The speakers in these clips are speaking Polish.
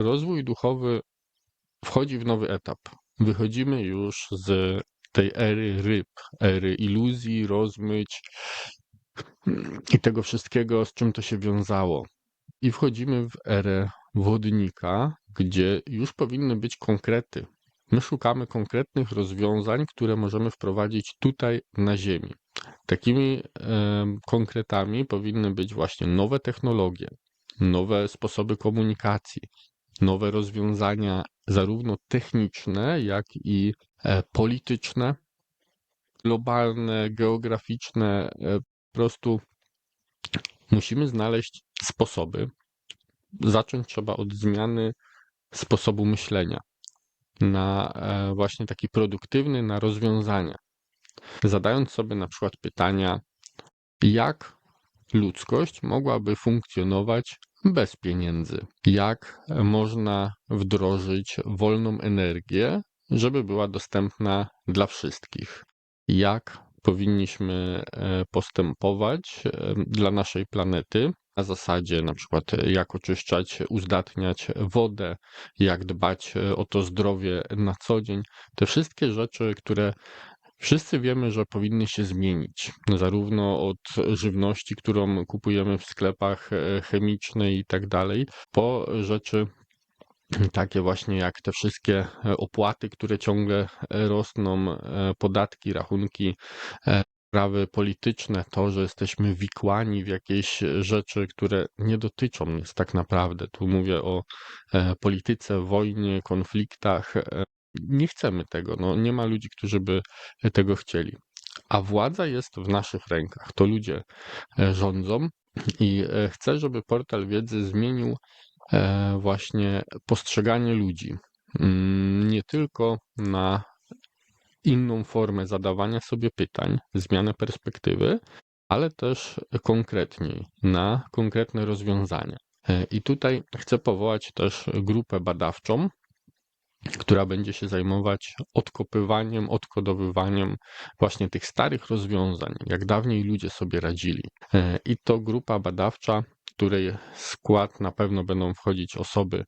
rozwój duchowy wchodzi w nowy etap. Wychodzimy już z tej ery ryb, ery iluzji, rozmyć i tego wszystkiego, z czym to się wiązało. I wchodzimy w erę wodnika, gdzie już powinny być konkrety. My szukamy konkretnych rozwiązań, które możemy wprowadzić tutaj na Ziemi. Takimi em, konkretami powinny być właśnie nowe technologie, nowe sposoby komunikacji, nowe rozwiązania, zarówno techniczne, jak i e, polityczne, globalne, geograficzne. e, Po prostu musimy znaleźć sposoby. Zacząć trzeba od zmiany sposobu myślenia na e, właśnie taki produktywny, na rozwiązania. Zadając sobie na przykład pytania, jak ludzkość mogłaby funkcjonować bez pieniędzy? Jak można wdrożyć wolną energię, żeby była dostępna dla wszystkich? Jak powinniśmy e, postępować e, dla naszej planety? Na zasadzie na przykład e, jak oczyszczać, uzdatniać wodę, jak dbać o to zdrowie na co dzień. Te wszystkie rzeczy, które Wszyscy wiemy, że powinny się zmienić, zarówno od żywności, którą kupujemy w sklepach e, chemicznej i tak dalej, po rzeczy takie właśnie jak te wszystkie e, opłaty, które ciągle e, rosną, podatki, rachunki, sprawy polityczne, to, że jesteśmy wikłani w jakieś rzeczy, które nie dotyczą nas tak naprawdę. Tu mówię o polityce, wojnie, konfliktach. E, Nie chcemy tego. No, nie ma ludzi, którzy by tego chcieli. A władza jest w naszych rękach. To ludzie e, rządzą i e, chcę, żeby portal wiedzy zmienił e, właśnie postrzeganie ludzi. Mm, Nie tylko na inną formę zadawania sobie pytań, zmianę perspektywy, ale też konkretniej na konkretne rozwiązania. E, I tutaj chcę powołać też grupę badawczą, która będzie się zajmować odkopywaniem, odkodowywaniem właśnie tych starych rozwiązań, jak dawniej ludzie sobie radzili. E, I to grupa badawcza, której skład na pewno będą wchodzić osoby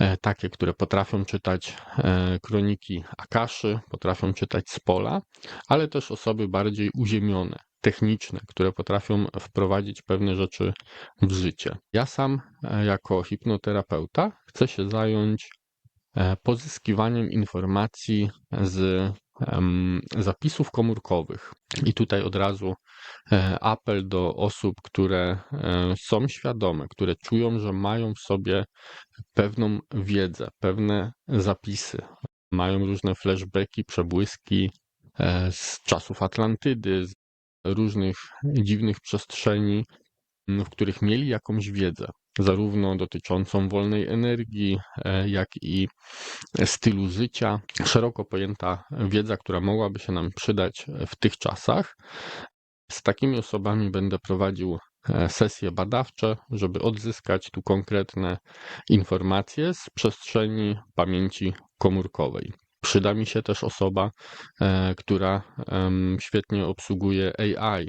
e, takie, które potrafią czytać e, kroniki Akaszy, potrafią czytać z pola, ale też osoby bardziej uziemione, techniczne, które potrafią wprowadzić pewne rzeczy w życie. Ja sam, jako hipnoterapeuta, chcę się zająć pozyskiwaniem informacji z zapisów komórkowych. I tutaj od razu e, apel do osób, które e, są świadome, które czują, że mają w sobie pewną wiedzę, pewne zapisy, mają różne flashbacki, przebłyski e, z czasów Atlantydy, z różnych dziwnych przestrzeni, w których mieli jakąś wiedzę, zarówno dotyczącą wolnej energii, e, jak i stylu życia. Szeroko pojęta wiedza, która mogłaby się nam przydać w tych czasach. Z takimi osobami będę prowadził e, sesje badawcze, żeby odzyskać tu konkretne informacje z przestrzeni pamięci komórkowej. Przyda mi się też osoba, e, która świetnie obsługuje AI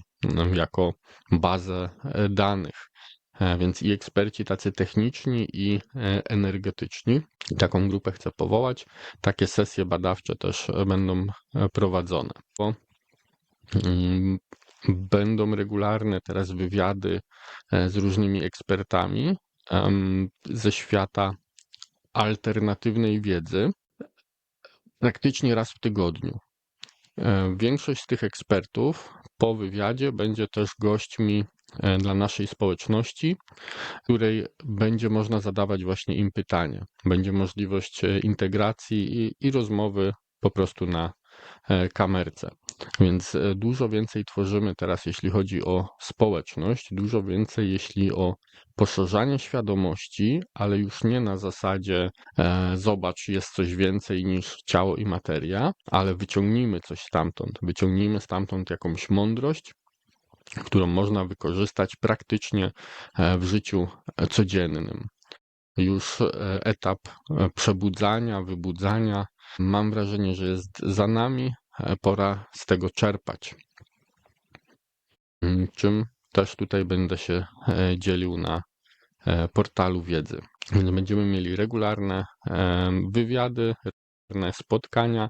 jako bazę e, danych. E, Więc i eksperci tacy techniczni i energetyczni. Taką grupę chcę powołać. Takie sesje badawcze też będą prowadzone. Mm, Będą regularne teraz wywiady z różnymi ekspertami ze świata alternatywnej wiedzy, praktycznie raz w tygodniu. E, Większość z tych ekspertów po wywiadzie będzie też gośćmi e, dla naszej społeczności, której będzie można zadawać właśnie im pytania. Będzie możliwość e, integracji i, i rozmowy po prostu na kamerce. Więc e, dużo więcej tworzymy teraz, jeśli chodzi o społeczność, dużo więcej, jeśli o poszerzanie świadomości, ale już nie na zasadzie e, zobacz, jest coś więcej niż ciało i materia, ale wyciągnijmy coś stamtąd, wyciągnijmy stamtąd jakąś mądrość, którą można wykorzystać praktycznie e, w życiu codziennym. Już e, etap przebudzania, wybudzania, mam wrażenie, że jest za nami, pora z tego czerpać. Mm, Czym też tutaj będę się e, dzielił na e, portalu wiedzy. Będziemy mieli regularne wywiady, regularne spotkania,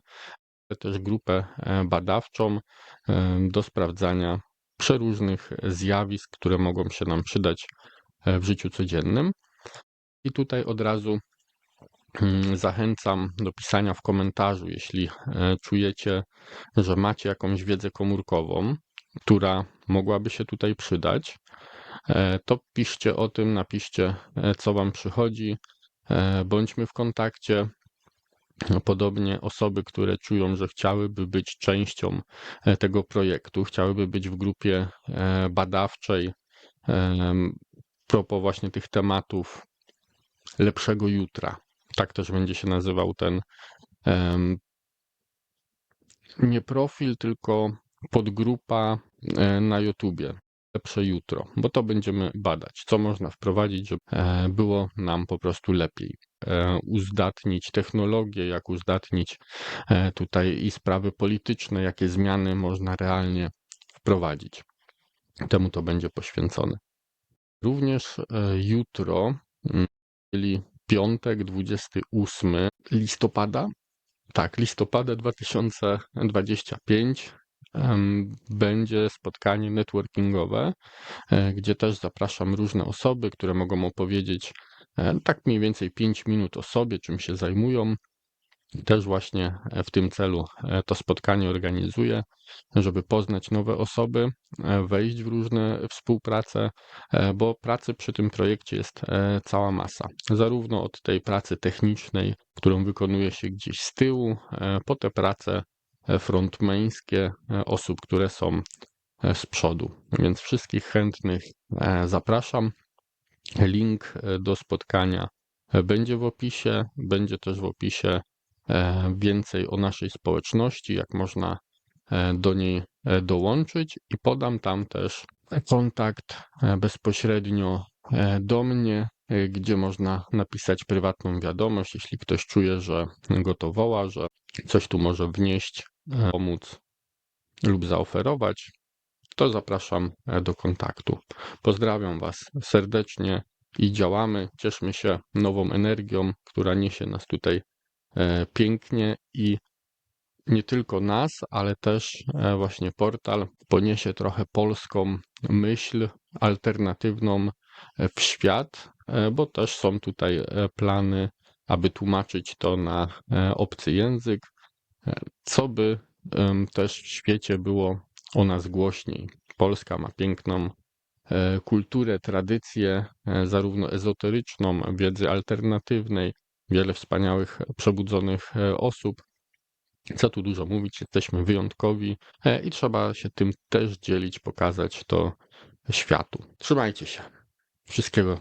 też grupę e, badawczą do sprawdzania przeróżnych zjawisk, które mogą się nam przydać e, w życiu codziennym. I tutaj od razu zachęcam do pisania w komentarzu, jeśli e, czujecie, że macie jakąś wiedzę komórkową, która mogłaby się tutaj przydać, e, to piszcie o tym, napiszcie, e, co Wam przychodzi, bądźmy w kontakcie. Podobnie osoby, które czują, że chciałyby być częścią tego projektu, chciałyby być w grupie badawczej, propos właśnie tych tematów lepszego jutra. Tak też będzie się nazywał ten nie profil, tylko podgrupa e, na YouTubie. Lepsze jutro, bo to będziemy badać, co można wprowadzić, żeby e, było nam po prostu lepiej. E, Uzdatnić technologię, jak uzdatnić tutaj i sprawy polityczne, jakie zmiany można realnie wprowadzić. Temu to będzie poświęcone. Również jutro, mm, czyli piątek, 28 listopada, tak, listopada 2025 em, będzie spotkanie networkingowe, e, gdzie też zapraszam różne osoby, które mogą opowiedzieć e, tak mniej więcej 5 minut o sobie, czym się zajmują. Też właśnie e, w tym celu e, to spotkanie organizuję, żeby poznać nowe osoby, e, wejść w różne współprace, bo pracy przy tym projekcie jest cała masa. Zarówno od tej pracy technicznej, którą wykonuje się gdzieś z tyłu, po te prace e, frontmańskie e, osób, które są z przodu. Więc wszystkich chętnych zapraszam. Link do spotkania będzie w opisie, będzie też w opisie więcej o naszej społeczności, jak można e, do niej e, dołączyć i podam tam też kontakt e, bezpośrednio e, do mnie, e, gdzie można napisać prywatną wiadomość, jeśli ktoś czuje, że go to woła, że coś tu może wnieść, e, pomóc lub zaoferować, to zapraszam e, do kontaktu. Pozdrawiam Was serdecznie i działamy. Cieszmy się nową energią, która niesie nas tutaj e, pięknie i nie tylko nas, ale też e, właśnie portal poniesie trochę polską myśl alternatywną e, w świat, e, bo też są tutaj e, plany, aby tłumaczyć to na e, obcy język, e, co by też w świecie było o nas głośniej. Polska ma piękną e, kulturę, tradycję, e, zarówno ezoteryczną, wiedzy alternatywnej, wiele wspaniałych, przebudzonych e, osób. Co tu dużo mówić, jesteśmy wyjątkowi e, i trzeba się tym też dzielić, pokazać to światu. Trzymajcie się. Wszystkiego